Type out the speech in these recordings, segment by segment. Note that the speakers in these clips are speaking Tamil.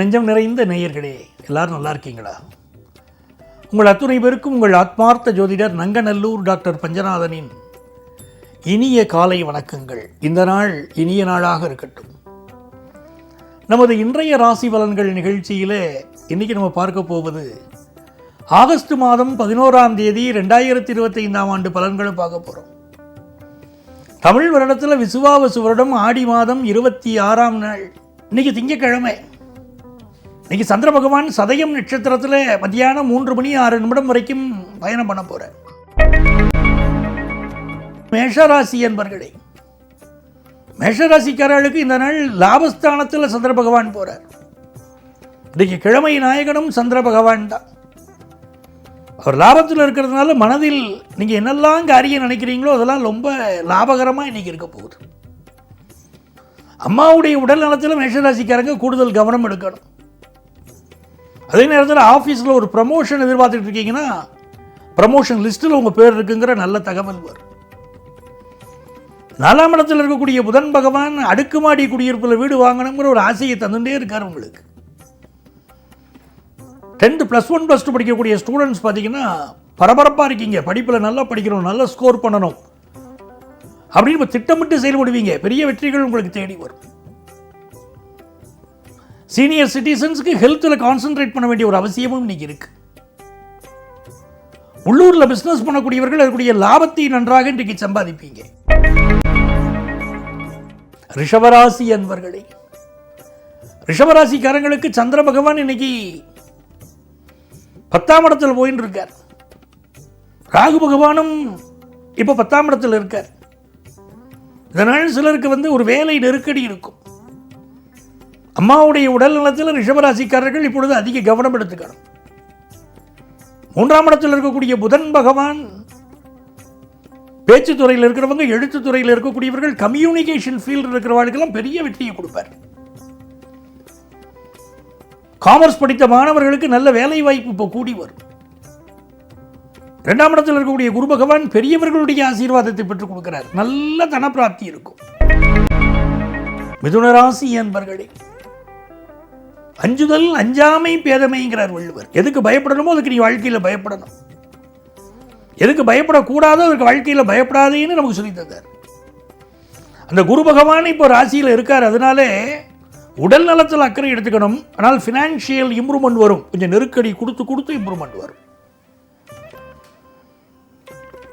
நெஞ்சம் நிறைந்த நேயர்களே எல்லாரும் நல்லா இருக்கீங்களா? உங்கள் அத்துணை பேருக்கும் உங்கள் ஆத்மார்த்த ஜோதிடர் நங்கநல்லூர் டாக்டர் பஞ்சநாதனின் இனிய காலை வணக்கங்கள். இந்த நாள் இனிய நாளாக இருக்கட்டும். நமது இன்றைய ராசி பலன்கள் நிகழ்ச்சியிலே இன்னைக்கு நம்ம பார்க்க போவது ஆகஸ்ட் மாதம் பதினோராம் தேதி ரெண்டாயிரத்தி இருபத்தைந்தாம் ஆண்டு பலன்களை பார்க்க போகிறோம் தமிழ் வருடத்தில் விசுவாவசு வருடம் ஆடி மாதம் இருபத்தி ஆறாம் நாள். இன்றைக்கி திங்கக்கிழமை இன்னைக்கு சந்திர பகவான் சதயம் நட்சத்திரத்தில் மத்தியானம் மூன்று மணி ஆறு நிமிடம் வரைக்கும் பயணம் பண்ண போகிறார் மேஷராசி என்பர்களே மேஷராசிக்காரர்களுக்கு இந்த நாள் லாபஸ்தானத்தில் சந்திர பகவான் போகிறார் இன்றைக்கு கிழமை நாயகனும் சந்திர பகவான் தான். அவர் லாபத்தில் இருக்கிறதுனால மனதில் நீங்கள் என்னெல்லாம் காரியம் நினைக்கிறீங்களோ அதெல்லாம் ரொம்ப லாபகரமாக இன்றைக்கி இருக்க போகுது. அம்மாவுடைய உடல் நலத்தில் மேஷராசிக்காரங்க கூடுதல் கவனம் எடுக்கணும். அதே நேரத்தில் ஆஃபீஸில் ஒரு ப்ரமோஷன் எதிர்பார்த்துட்டு இருக்கீங்கன்னா ப்ரமோஷன் லிஸ்ட்டில் உங்கள் பேர் இருக்குங்கிற நல்ல தகவல் வரும். நாலாம் இடத்தில் இருக்கக்கூடிய புதன் பகவான் அடுக்குமாடி குடியிருப்பில் வீடு வாங்கணுங்கிற ஒரு ஆசையை தந்துட்டே இருக்கார் உங்களுக்கு. Tenth plus one plus two படிக்கக்கூடிய ஸ்டூடெண்ட்ஸ் பார்த்தீங்கன்னா பரபரப்பாக இருக்கீங்க. படிப்பில் நல்லா படிக்கணும் நல்லா ஸ்கோர் பண்ணணும். அப்படின்னு திட்டமிட்டு செயல்படுவீங்க. பெரிய வெற்றிகள் உங்களுக்கு தேடி வரும். சீனியர் சிட்டிசன்ஸுக்கு ஹெல்த்தில் கான்சென்ட்ரேட் பண்ண வேண்டிய ஒரு அவசியமும் இன்னைக்கு இருக்கு. உள்ளூரில் பிஸ்னஸ் பண்ணக்கூடியவர்கள் அதற்குரிய லாபத்தை நன்றாக இன்றைக்கு சம்பாதிப்பீங்க. ரிஷபராசி அன்பர்களே ரிஷபராசிக்காரங்களுக்கு சந்திர பகவான் இன்னைக்கு பத்தாம் இடத்தில் போயின்னு இருக்கார் ராகு பகவானும் இப்போ பத்தாம் இடத்தில் இருக்கார். இதனால் சிலருக்கு வந்து ஒரு வேலை நெருக்கடி இருக்கும். அம்மாவுடைய உடல் நலத்தில் ரிஷபராசிக்காரர்கள் இப்பொழுது அதிக கவனம் எடுத்துக்கணும் மூன்றாம் இடத்தில் இருக்கக்கூடிய புதன் பகவான் பேச்சு துறையில் இருக்கிறவங்க எழுத்து துறையில் இருக்கக்கூடியவர்கள் கம்யூனிகேஷன் ஃபீல்டில் இருக்கிறவர்களுக்கெல்லாம் பெரிய வெற்றியை கொடுப்பார். காமர்ஸ் படித்த மாணவர்களுக்கு நல்ல வேலை வாய்ப்பு இப்போ கூடி வரும். இரண்டாம் இடத்தில் இருக்கக்கூடிய குரு பகவான் பெரியவர்களுடைய ஆசீர்வாதத்தை பெற்றுக் கொடுக்கிறார். நல்ல தனப்பிராப்தி இருக்கும். மிதுனராசி என்பர்களே அஞ்சுதல் அஞ்சாமை பேதமைங்கிறார் வள்ளுவர். எதுக்கு பயப்படணுமோ அதுக்கு நீ வாழ்க்கையில் பயப்படணும். எதுக்கு பயப்படக்கூடாதோ அதுக்கு வாழ்க்கையில் பயப்படாதேன்னு நமக்கு சொல்லி தந்தார். அந்த குரு பகவான் இப்போ ராசியில் இருக்கார் அதனாலே உடல் நலத்தில் அக்கறை எடுத்துக்கணும். ஆனால் ஃபினான்ஷியல் இம்ப்ரூவ்மெண்ட் வரும். கொஞ்சம் நெருக்கடி கொடுத்து கொடுத்து இம்ப்ரூவ்மெண்ட் வரும்.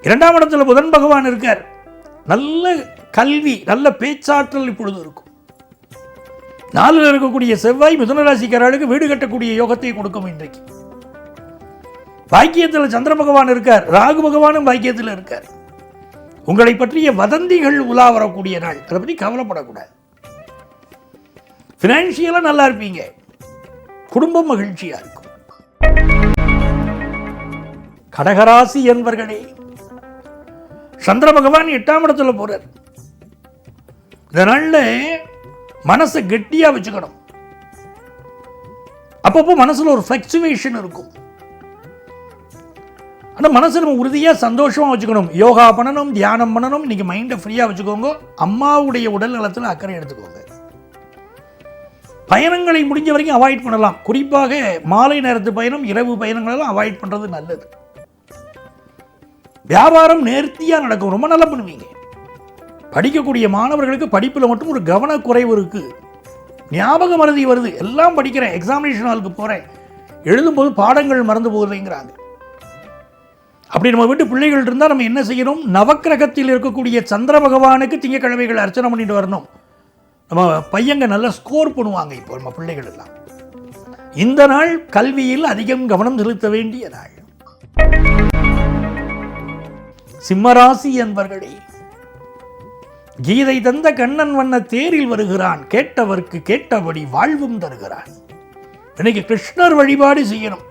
இரண்டாம் இடத்துல புதன் பகவான் இருக்கார். நல்ல கல்வி நல்ல பேச்சாற்றல் இப்பொழுது இருக்கும். நாளில் இருக்கக்கூடிய செவ்வாய் மிதுனராசிக்காரர்களுக்கு வீடு கட்டக்கூடிய யோகத்தை கொடுக்கும் இன்றைக்கு. பாக்கியத்தில் சந்திர பகவான் இருக்கார் ராகு பகவானும் பாக்கியத்தில் இருக்கார். உங்களை பற்றிய வதந்திகள் உலா வரக்கூடிய நாள். அதை பற்றி கவலைப்படக்கூடாது. ஃபினான்ஷியலாக நல்லா இருப்பீங்க. குடும்பம் மகிழ்ச்சியாக இருக்கும். கடகராசி என்பர்களே சந்திர பகவான் எட்டாம் இடத்துல போறார். இதனால மனசை கெட்டியாக வச்சுக்கணும். அப்பப்போ மனசில் ஒரு ஃப்ளக்சுவேஷன் இருக்கும். ஆனால் மனசை நம்ம உறுதியாக சந்தோஷமாக வச்சுக்கணும். யோகா பண்ணணும் தியானம் பண்ணணும் இன்னைக்கு மைண்டை ஃப்ரீயாக வச்சுக்கோங்க. அம்மாவுடைய உடல் நலத்தில் அக்கறை எடுத்துக்கோங்க. பயணங்களை முடிஞ்ச வரைக்கும் அவாய்ட் பண்ணலாம். குறிப்பாக மாலை நேரத்து பயணம் இரவு பயணங்களெல்லாம் அவாய்ட் பண்ணுறது நல்லது. வியாபாரம் நேர்த்தியாக நடக்கும். ரொம்ப நல்லா பண்ணுவீங்க. படிக்கக்கூடிய மாணவர்களுக்கு படிப்பில் மட்டும் ஒரு கவனக்குறைவு இருக்குது ஞாபக மறதி வருது. எல்லாம் படிக்கிறேன். எக்ஸாமினேஷன் ஹாலுக்கு போகிறேன் எழுதும்போது பாடங்கள் மறந்து போகுதுங்கிறாங்க அப்படி நம்ம வீட்டு பிள்ளைகள் இருந்தால் நம்ம என்ன செய்யணும்? நவக்கிரகத்தில் இருக்கக்கூடிய சந்திர பகவானுக்கு திங்கக்கிழமைகள் அர்ச்சனை பண்ணிட்டு வரணும். நம்ம பையங்க நல்லா ஸ்கோர் பண்ணுவாங்க இப்போ நம்ம பிள்ளைகள் எல்லாம் இந்த நாள் கல்வியில் அதிகம் கவனம் செலுத்த வேண்டிய நாள். சிம்மராசி என்பர்களே கீதை தந்த கண்ணன் வண்ண தேரில் வருகிறான். கேட்டவர்க்கு கேட்டபடி வாழ்வும் தருகிறான். இன்னைக்கு கிருஷ்ணர் வழிபாடு செய்யணும்.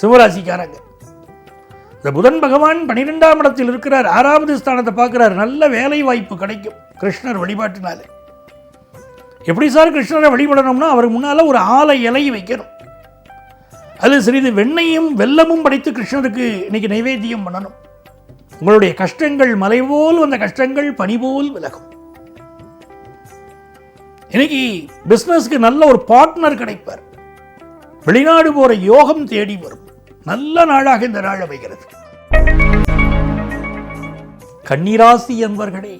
சிவராசிக்காரங்க. இந்த புதன் பகவான் பன்னிரெண்டாம் இடத்தில் இருக்கிறார். ஆறாவது ஸ்தானத்தை பார்க்கிறார். நல்ல வேலை வாய்ப்பு கிடைக்கும் கிருஷ்ணர் வழிபாட்டினால. எப்படி சார் கிருஷ்ணரை வழிபடணும்னா அவர் முன்னால் ஒரு ஆலை இலை வைக்கணும். அது சிறிது வெண்ணையும் வெல்லமும் படைத்து கிருஷ்ணருக்கு இன்னைக்கு நைவேத்தியம் பண்ணணும். உங்களுடைய கஷ்டங்கள் மலை போல் வந்த கஷ்டங்கள் பனி போல் விலகும். இன்னைக்கு பிஸ்னஸ்க்கு நல்ல ஒரு பார்ட்னர் கிடைப்பார். வெளிநாடு போற யோகம் தேடி வரும். நல்ல நாளாக இந்த நாள் அமைகிறது. கன்னிராசி என்பர்களே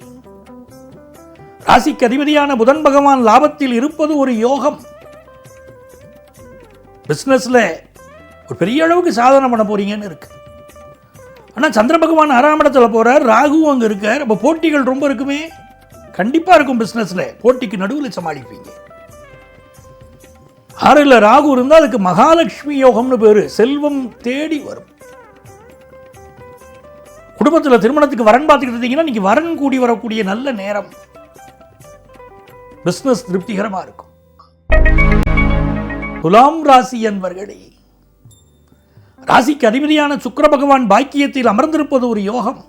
ராசிக்கு அதிபதியான புதன் பகவான் லாபத்தில் இருப்பது ஒரு யோகம். பிஸ்னஸ்ல ஒரு பெரிய அளவுக்கு சாதனை பண்ண போறீங்கன்னு இருக்கு. ஆனா சந்திர பகவான் ஆறாம் இடத்துல போகிறார் ராகுவும் அங்க இருக்கார். அப்போ போட்டிகள் ரொம்ப இருக்குமே. கண்டிப்பா இருக்கும் பிசினஸ்ல போட்டிக்கு நடுவில் சமாளிப்பீங்க. ஆறில் ராகு இருந்தால் அதுக்கு மகாலட்சுமி யோகம்னு பேரு. செல்வம் தேடி வரும். குடும்பத்தில் திருமணத்துக்கு வரன் பார்த்துக்கிட்டு இருந்தீங்கன்னா இன்னைக்கு வரன் கூடி வரக்கூடிய நல்ல நேரம். பிசினஸ் திருப்திகரமா இருக்கும். துலாம் ராசி என்பர்களே ராசிக்கு அதிபதியான சுக்கர பகவான் பாக்கியத்தில் அமர்ந்திருப்பது ஒரு யோகம்.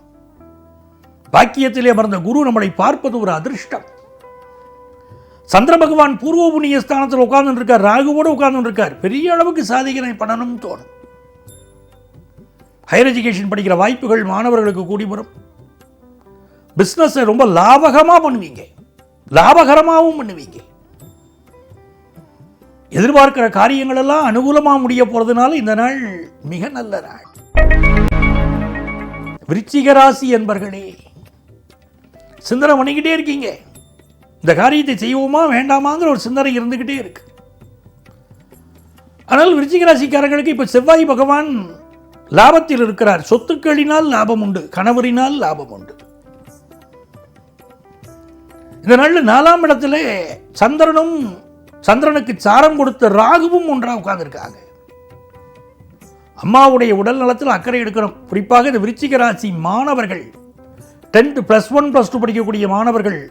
பாக்கியத்திலே அமர்ந்த குரு நம்மளை பார்ப்பது ஒரு அதிர்ஷ்டம். சந்திர பகவான் பூர்வ புண்ணிய ஸ்தானத்தில் உட்கார்ந்து இருக்கார் ராகுவோடு உட்கார்ந்துருக்கார். பெரிய அளவுக்கு சாதிக்கனை பண்ணணும் தோணும். ஹையர் எஜுகேஷன் படிக்கிற வாய்ப்புகள் மாணவர்களுக்கு கூடி வரும் பிஸ்னஸை ரொம்ப லாபகமாக பண்ணுவீங்க. லாபகரமாகவும் பண்ணுவீங்க. எதிர்பார்க்கிற காரியங்கள் எல்லாம் அனுகூலமாக முடிய போறதுனால இந்த நாள் மிக நல்ல நாள். விருச்சிக ராசி என்பர்களே சிந்தனை பண்ணிக்கிட்டே இருக்கீங்க. இந்த காரியத்தை செய்வோமா வேண்டாமாங்கிற ஒரு சிந்தனை இருந்துக்கிட்டே இருக்கு. ஆனால் விருச்சிக ராசிக்காரர்களுக்கு இப்போ செவ்வாய் பகவான் லாபத்தில் இருக்கிறார். சொத்துக்களினால் லாபம் உண்டு கணவரினால் லாபம் உண்டு. இந்த நாளில் நாலாம் இடத்துல சந்திரனும் சந்திரனுக்கு சாரம் கொடுத்த ராகுவும் ஒன்றாக உட்கார்ந்துருக்காங்க. அம்மாவுடைய உடல் நலத்தில் அக்கறை எடுக்கணும். குறிப்பாக இந்த விருச்சிக ராசி மாணவர்கள். Tenth plus one plus two படிக்கக்கூடிய மாணவர்கள்.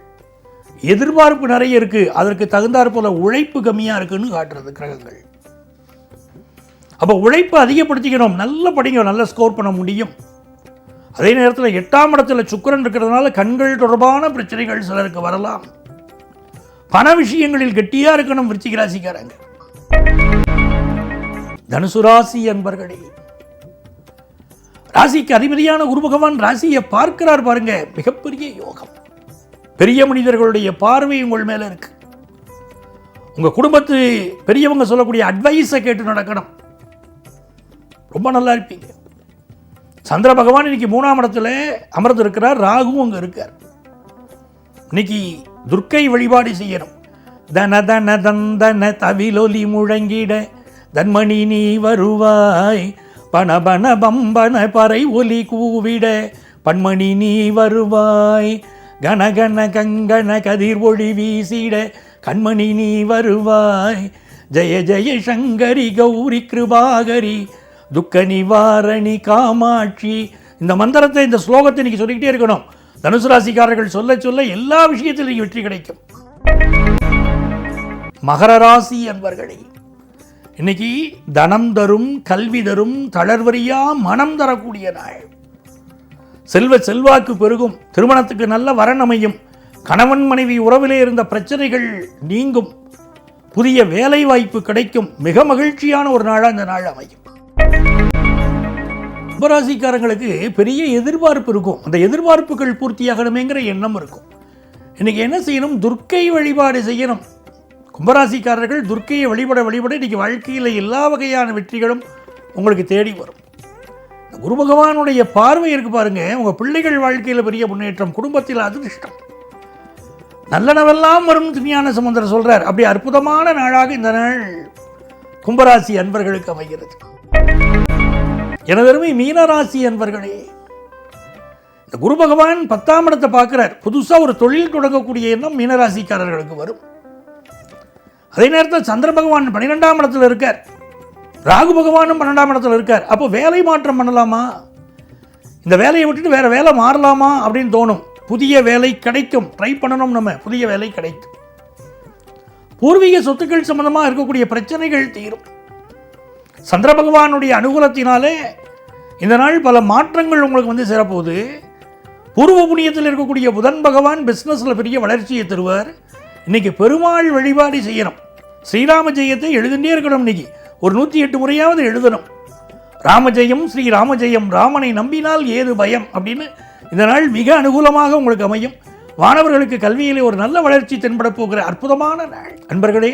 எதிர்பார்ப்பு நிறைய இருக்கு. அதற்கு தகுந்தாற் போல உழைப்பு கம்மியாக இருக்குன்னு காட்டுறது கிரகங்கள். அப்போ உழைப்பை அதிகப்படுத்திக்கணும். நல்ல படிங்க. நல்ல ஸ்கோர் பண்ண முடியும். அதே நேரத்தில் எட்டாம் இடத்துல சுக்கிரன் இருக்கிறதுனால கண்கள் தொடர்பான பிரச்சனைகள் சிலருக்கு வரலாம். பண விஷயங்களில் கெட்டியா இருக்கணும் விருச்சிக ராசிக்காரங்க. தனுசு ராசி என்பர்களே ராசிக்கு அதிபதியான குரு பகவான் ராசியை பார்க்கிறார் பாருங்க. மிகப்பெரிய யோகம். பெரிய மனிதர்களுடைய பார்வை உங்கள் மேல இருக்கு. உங்க குடும்பத்து பெரியவங்க சொல்லக்கூடிய அட்வைஸை கேட்டு நடக்கணும். ரொம்ப நல்லா இருப்பீங்க. சந்திர பகவான் இன்னைக்கு மூணாம் இடத்துல அமர்ந்திருக்கிறார் ராகுவும் அங்க இருக்கார். இன்னைக்கு துர்க்கை வழிபாடு செய்யணும். தன தன தந்தன தவிலொலி முழங்கிட தன்மணி நீ வருவாய். பணபன பம்பன பறை ஒலி கூவிட பன்மணி நீ வருவாய். கனகன கங்கன கதிர் ஒளி வீசிட கண்மணி நீ வருவாய். ஜெய ஜெய சங்கரி கௌரி கிருபாகரி துக்க நிவாரணி காமாட்சி. இந்த மந்திரத்தை இந்த ஸ்லோகத்தை இன்னைக்கு சொல்லிக்கிட்டே இருக்கணும். தனுசு ராசிக்காரர்கள் சொல்ல சொல்ல எல்லா விஷயத்திலும் வெற்றி கிடைக்கும். மகர ராசி என்பர்களே இன்னைக்கு தனம் தரும் கல்வி தரும் தளர்வரியா மனம் தரக்கூடிய நாள். செல்வ செல்வாக்கு பெருகும் திருமணத்துக்கு நல்ல வரன் அமையும் கணவன் மனைவி உறவிலே இருந்த பிரச்சனைகள் நீங்கும் புதிய வேலை வாய்ப்பு கிடைக்கும் மிக மகிழ்ச்சியான ஒரு நாளாக இந்த நாள் அமையும். கும்பராசிக்காரங்களுக்கு பெரிய எதிர்பார்ப்பு இருக்கும். அந்த எதிர்பார்ப்புகள் பூர்த்தியாகணுமேங்கிற எண்ணம் இருக்கும். இன்னைக்கு என்ன செய்யணும்? துர்க்கை வழிபாடு செய்யணும். கும்பராசிக்காரர்கள் துர்க்கையை வழிபட வழிபட இன்னைக்கு வாழ்க்கையில் எல்லா வகையான வெற்றிகளும் உங்களுக்கு தேடி வரும். குரு பகவானுடைய பார்வை இருக்கு பாருங்க. உங்க பிள்ளைகள் வாழ்க்கையில் பெரிய முன்னேற்றம் குடும்பத்தில் அதிர்ஷ்டம். நல்லனவெல்லாம் வரும் திருஞான சமுந்தரம் சொல்கிறார் அப்படி அற்புதமான நாளாக இந்த நாள் கும்பராசி அன்பர்களுக்கு அமைகிறது. எனதருமை மீனராசி என்பவர்களே இந்த குரு பகவான் பத்தாம் இடத்தை பார்க்குறார். புதுசாக ஒரு தொழில் தொடங்கக்கூடிய எண்ணம் மீனராசிக்காரர்களுக்கு வரும். அதே நேரத்தில் சந்திர பகவான் பன்னிரெண்டாம் இடத்துல இருக்கார். ராகு பகவானும் பன்னெண்டாம் இடத்துல இருக்கார். அப்போ வேலை மாற்றம் பண்ணலாமா? இந்த வேலையை விட்டுட்டு வேறு வேலை மாறலாமா அப்படின்னு தோணும். புதிய வேலை கிடைக்கும். ட்ரை பண்ணணும் நம்ம. புதிய வேலை கிடைக்கும். பூர்வீக சொத்துக்கள் சம்பந்தமாக இருக்கக்கூடிய பிரச்சனைகள் தீரும். சந்திர பகவானுடைய அனுகூலத்தினாலே இந்த நாள் பல மாற்றங்கள் உங்களுக்கு வந்து சேரப்போகுது. பூர்வ புண்ணியத்தில் இருக்கக்கூடிய புதன் பகவான் பிஸ்னஸில் பெரிய வளர்ச்சியை தருவார். இன்றைக்கி பெருமாள் வழிபாடு செய்யணும். ஸ்ரீராம ஜெயத்தை எழுதுண்டே இருக்கணும் இன்னைக்கு. ஒரு நூற்றி எட்டு முறையாவது எழுதணும். ராமஜெயம் ஸ்ரீ ராமஜெயம் ராமனை நம்பினால் ஏது பயம் அப்படின்னு இந்த நாள் மிக அனுகூலமாக உங்களுக்கு அமையும். மாணவர்களுக்கு கல்வியிலே ஒரு நல்ல வளர்ச்சி தென்பட போகிற அற்புதமான நாள். அன்பர்களே